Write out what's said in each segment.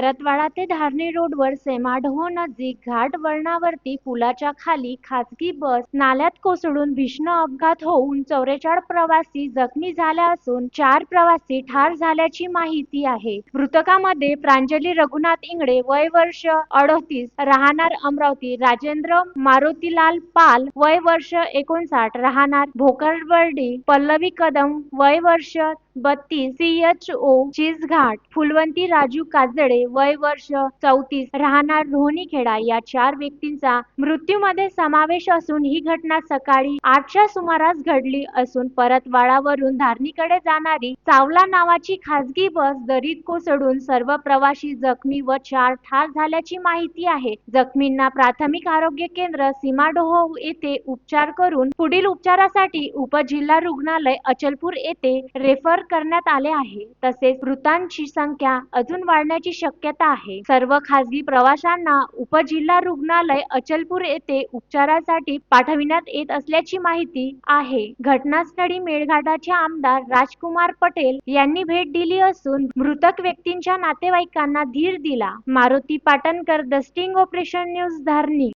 परतवाडा ते धारणी रोडवर सेमाढो नजीक घाट वळणावरती पुलाच्या खाली खासगी बस नाल्यात कोसळून भीषण अपघात होऊन चौवेचाळ प्रवासी जखमी झाल्या असून चार प्रवासी ठार झाल्याची माहिती आहे. मृतकामध्ये प्रांजली रघुनाथ इंगडे वय वर्ष अडोतीस राहणार अमरावती राजेंद्र मारुतीलाल पाल वय वर्ष एकोणसाठ राहणार भोकरवर्डी पल्लवी कदम वय वर्ष बत्तीस C H O Chisghat Phulwanti Raju Kajale वय वर्ष चौतीस राहणार रोहणीखेडा या चार व्यक्तींचा मृत्यूमध्ये समावेश असून ही घटना सकाळी आठच्या सुमारास घडली असून परतवाडावरून धारणीकडे जाणारी चावला नावाची खासगी बस दरीत कोसळून सर्व प्रवासी जखमी व चार ठार झाल्याची माहिती आहे. जखमींना प्राथमिक आरोग्य केंद्र सीमाडोह येथे उपचार करून पुढील उपचारासाठी उपजिल्हा रुग्णालय अचलपूर येथे रेफर करण्यात आले आहे तसेच मृतांची संख्या अजून वाढण्याची शक्यता आहे. सर्व खासगी प्रवाशांना उपजिल्हा रुग्णालय अचलपूर येथे उपचारासाठी पाठविण्यात येत असल्याची माहिती आहे. घटनास्थळी मेळघाटाचे आमदार राजकुमार पटेल यांनी भेट दिली असून मृतक व्यक्तींच्या नातेवाईकांना धीर दिला. Maruti Patankar the sting operation news Dharni.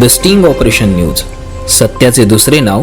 The sting operation news. सत्याचे दुसरे नाव